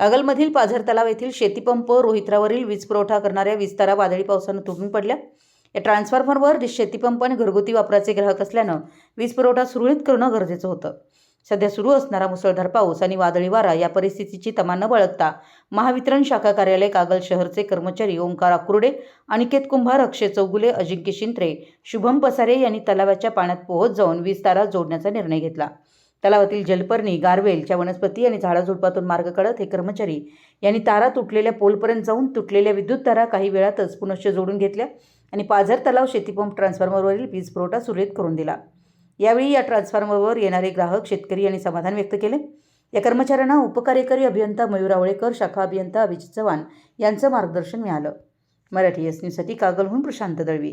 कागलमधील पाझर तलाव येथील शेतीपंप रोहित्रावरील वीज पुरवठा करणाऱ्या विस्तारा वादळी पावसानं तुटून पडल्या. या ट्रान्सफॉर्मरवर शेतीपंप आणि घरगुती वापराचे ग्राहक असल्यानं वीज पुरवठा सुरळीत करणं गरजेचं होतं. सध्या सुरू असणारा मुसळधार पाऊस आणि वादळी वारा या परिस्थितीची तमा न बाळगता महावितरण शाखा कार्यालय कागल शहरचे कर्मचारी ओंकार आकुर्डे अनिकेत कुंभार अक्षय चौगुले अजिंक्य शिंत्रे शुभम पसारे यांनी तलावाच्या पाण्यात पोहोच जाऊन वीज तारा जोडण्याचा निर्णय घेतला. तलावातील जलपर्णी गारवेलच्या वनस्पती आणि झाडाझुडपातून मार्ग काढत हे कर्मचारी यांनी तारा तुटलेल्या पोलपर्यंत जाऊन तुटलेल्या विद्युत तारा काही वेळातच पुनश्च जोडून घेतल्या आणि पाझर तलाव शेतीपंप ट्रान्सफॉर्मरवरील वीज पुरवठा सुरळीत करून दिला. यावेळी या ट्रान्सफॉर्मरवर येणारे ग्राहक शेतकरी यांनी समाधान व्यक्त केले. या कर्मचाऱ्यांना उपकार्यकारी अभियंता मयूर आवळेकर शाखा अभियंता अभिजित चव्हाण यांचं मार्गदर्शन मिळालं. मराठी एस न्यूजसाठी कागलहून प्रशांत दळवी.